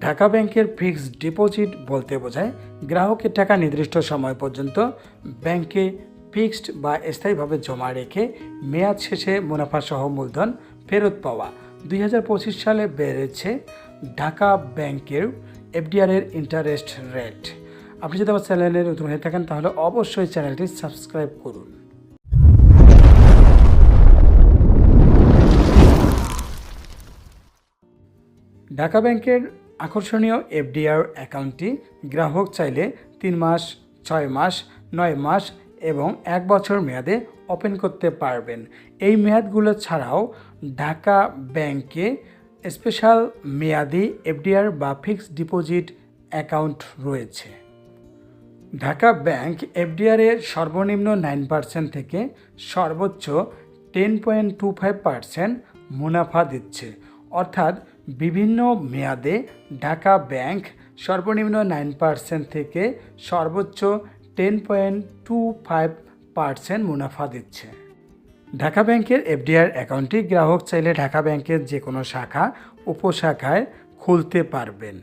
ঢাকা ব্যাংকের fixed deposit বলতে বোঝায় গ্রাহকের টাকা নির্দিষ্ট সময় পর্যন্ত ব্যাংকে ফিক্সড বা স্থায়ীভাবে জমা রেখে মেয়াদ শেষে মুনাফাসহ মূলধন ফেরত পাওয়া দুই হাজার পঁচিশ সালে বেড়েছে ঢাকা ব্যাংকের এফডিআর এর ইন্টারেস্ট রেট আপনি যদি আমার চ্যানেলের নতুন হয়ে থাকেন, তাহলে অবশ্যই চ্যানেলটি সাবস্ক্রাইব করুন। ঢাকা ব্যাংকের আকর্ষণীয় এফডিআর অ্যাকাউন্টটি গ্রাহক চাইলে তিন মাস, ছয় মাস, নয় মাস এবং এক বছর মেয়াদে ওপেন করতে পারবেন। এই মেয়াদগুলো ছাড়াও ঢাকা ব্যাংকে স্পেশাল মেয়াদি এফডিআর বা ফিক্সড ডিপোজিট অ্যাকাউন্ট রয়েছে। ঢাকা ব্যাংক এফডিআর সর্বনিম্ন নাইন পার্সেন্ট থেকে সর্বোচ্চ ten point two five percent মুনাফা দিচ্ছে। অর্থাৎ বিভিন্ন মেয়াদে ঢাকা ব্যাংক সর্বনিম্ন নাইন পার্সেন্ট থেকে সর্বোচ্চ ten point two five percent মুনাফা দিচ্ছে। ঢাকা ব্যাংকের এফডিআর অ্যাকাউন্টটি গ্রাহক চাইলে ঢাকা ব্যাংকের যে কোনো শাখা, উপশাখায় খুলতে পারবেন।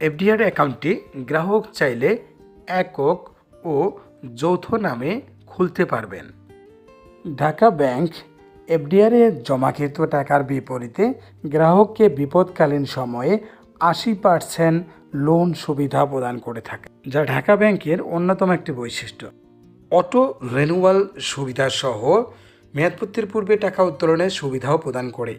এফডিআর অ্যাকাউন্টটি গ্রাহক চাইলে একক ও যৌথ নামে খুলতে পারবেন। ঢাকা ব্যাংক এফডিআরে জমাকৃত টাকার বিপরীতে গ্রাহককে বিপদকালীন সময়ে আশি পার্সেন্ট লোন সুবিধা প্রদান করে থাকে, যা ঢাকা ব্যাংকের অন্যতম একটি বৈশিষ্ট্য। অটো রেনুয়াল সুবিধাসহ সহ মেয়াদপূর্তির পূর্বে টাকা উত্তোলনের সুবিধাও প্রদান করে।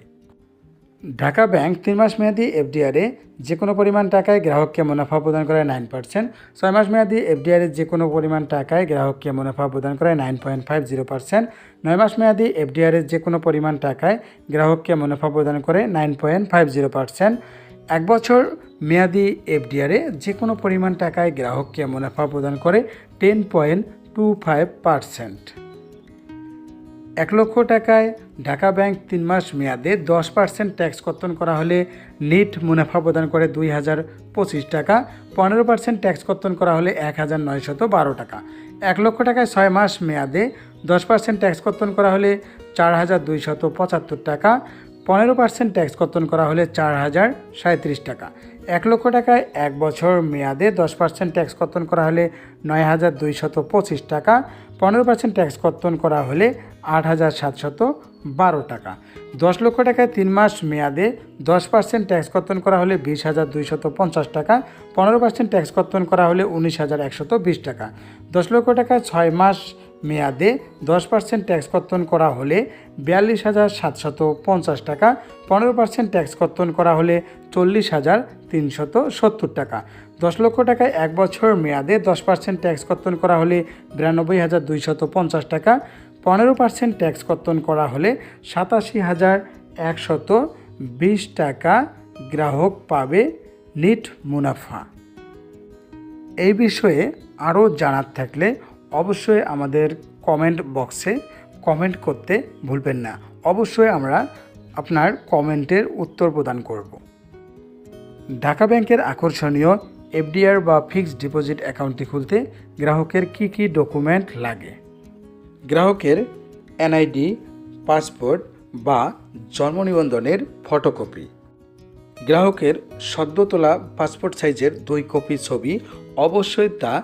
ঢাকা ব্যাংক তিন মাস মেয়াদি এফডিআরে যে কোনো পরিমাণ টাকায় গ্রাহককে মুনাফা প্রদান করে নাইন পার্সেন্ট। ছয় মাস মেয়াদি এফডিআরে যে কোনো পরিমাণ টাকায় গ্রাহককে মুনাফা প্রদান করে nine point five zero percent. নয় মাস মেয়াদি এফডিআরে যে কোনো পরিমাণ টাকায় গ্রাহককে মুনাফা প্রদান করে nine point five zero percent. এক বছর মেয়াদি এফডিআরে যে কোনো পরিমাণ টাকায় গ্রাহককে মুনাফা প্রদান করে ten point two five percent. এক লক্ষ টাকায় ঢাকা ব্যাংক তিন মাস মেয়াদে দশ পার্সেন্ট ট্যাক্স কর্তন করা হলে নিট মুনাফা প্রদান করে দুই হাজার পঁচিশ টাকা, পনেরো পার্সেন্ট ট্যাক্স কর্তন করা হলে এক হাজার নয়শত বারো টাকা। এক লক্ষ টাকায় ছয় মাস মেয়াদে দশ পার্সেন্ট ট্যাক্স কর্তন করা হলে চার হাজার দুইশত পঁচাত্তর টাকা, পনেরো পার্সেন্ট ট্যাক্স কর্তন করা হলে চার হাজার সাঁত্রিশ টাকা। এক লক্ষ টাকায় এক বছর মেয়াদে দশ পার্সেন্ট ট্যাক্স কর্তন করা হলে নয় হাজার দুইশত পঁচিশ টাকা, পনেরো পার্সেন্ট ট্যাক্স কর্তন করা হলে আট হাজার সাতশত বারো টাকা। দশ লক্ষ টাকায় তিন মাস মেয়াদে দশ পার্সেন্ট ট্যাক্স কর্তন করা হলে বিশ হাজার দুইশত পঞ্চাশ টাকা, পনেরো পার্সেন্ট ট্যাক্স কর্তন করা হলে উনিশ হাজার একশত বিশ টাকা। দশ লক্ষ টাকায় ছয় মাস মেয়াদে দশ পার্সেন্ট ট্যাক্স কর্তন করা হলে বিয়াল্লিশ হাজার সাতশত পঞ্চাশ টাকা, পনেরো পার্সেন্ট ট্যাক্স কর্তন করা হলে চল্লিশ হাজার তিনশত সত্তর টাকা। দশ লক্ষ টাকায় এক বছর মেয়াদে দশ পার্সেন্ট ট্যাক্স কর্তন করা হলে বিরানব্বই হাজার দুইশত পঞ্চাশ টাকা, পনেরো পার্সেন্ট ট্যাক্স কর্তন করা হলে সাতাশি হাজার একশত বিশ টাকা গ্রাহক পাবে নিট মুনাফা। এই বিষয়ে আরও জানার থাকলে অবশ্যই আমাদের কমেন্ট বক্সে কমেন্ট করতে ভুলবেন না। অবশ্যই আমরা আপনার কমেন্টের উত্তর প্রদান করব। ঢাকা ব্যাংকের আকর্ষণীয় এফডিআর বা ফিক্সড ডিপোজিট অ্যাকাউন্টটি খুলতে গ্রাহকের কি কি ডকুমেন্ট লাগে? গ্রাহকের এনআইডি পাসপোর্ট বা জন্ম নিবন্ধনের ফটোকপি গ্রাহকের সদ্য তোলা পাসপোর্ট সাইজের দুই কপি ছবি অবশ্যই তা